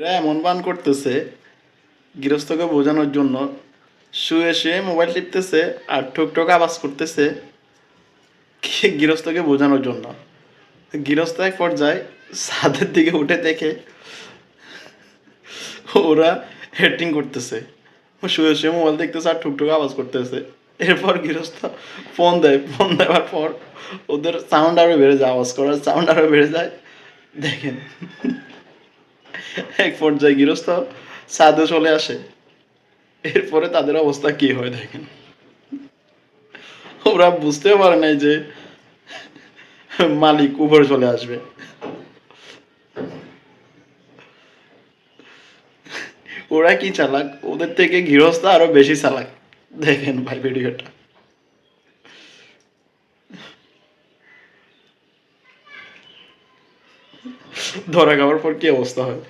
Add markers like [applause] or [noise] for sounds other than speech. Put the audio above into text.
এরা এমন বান করতেছে, গৃহস্থকে বোঝানোর জন্য। শুয়ে শুয়ে মোবাইল টিপতেছে আর ঠোক ঠোক আওয়াজ করতেছে [laughs] গৃহস্থকে বোঝানোর জন্য। গৃহস্থ এক পর্যায়ে ছাদের দিকে উঠে দেখে ওরা হেটিং করতেছে। শুয়ে শুয়ে মোবাইল দেখতেছে আর ঠুকঠুক আওয়াজ করতেছে। এরপর গৃহস্থ ফোন দেয়। ফোন দেওয়ার পর ওদের সাউন্ড আরও বেড়ে যায়, আওয়াজ করার সাউন্ড আরও বেড়ে যায়। দেখেন। এক পর্যায়ে গৃহস্থ ছাদে চলে আসে। এরপরে তাদের অবস্থা কি হয় দেখেন। ওরা বুঝতেও পারে নাই যে মালিক উপরে চলে আসবে। ওরা কি চালাক? ওদের থেকে গৃহস্থ আরও বেশি চালাক। দেখেন ভাই ভিডিওটা। ধরা খাওয়ার পর কি অবস্থা হয়